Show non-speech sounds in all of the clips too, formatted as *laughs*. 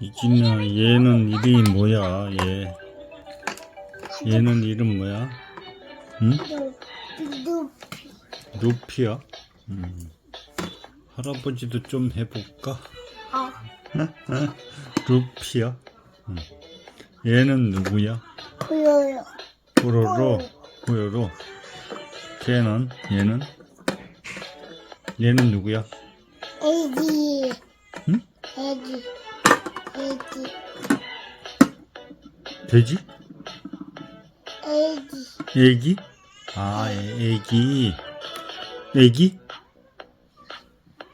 이진아 얘는 이름이 뭐야? 얘. 얘는 이름 뭐야? 응? 루피. 루피야? 음. 할아버지도 좀 해볼까? 아, 루피야? 음. 얘는 누구야? 보여요. 뽀로로 뽀로로? 걔는? 얘는? 얘는 누구야? 애기. 응? 애기. 애기. 돼지? 애기. 애기? 아 애- 애기. 애기?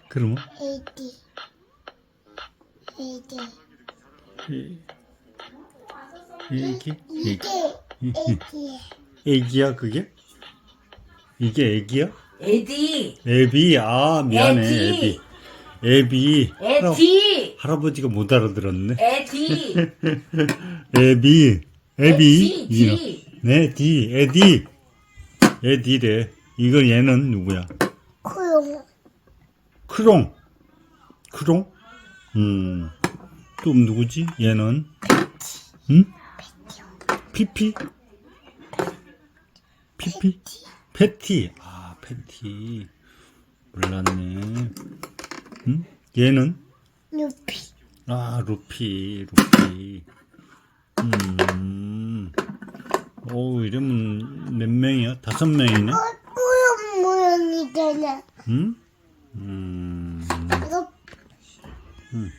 그러면? 애기. 애기. 애- 애기? 애기. 애기. *laughs* 애기야 그게? 이게 애기야? 에디, 애비. 아 미안해 애비 애비. 할아, 에디, 할아버지가 못 알아들었네. 에디, *laughs* 애비. 애비. 디, 디. 네디. 애디. 애디래. 이거 얘는 누구야? 코용. 크롱. 크롱? 음 또 누구지? 얘는? 응? 피피? 피피? 패티. 아 패티. 몰랐네 응 얘는 루피. 아, 루피, 루피. 음. 오, 이러면 몇 명이야? 다섯 명이네? 어, 코용 모양이잖아. 응? 음. 이거 음.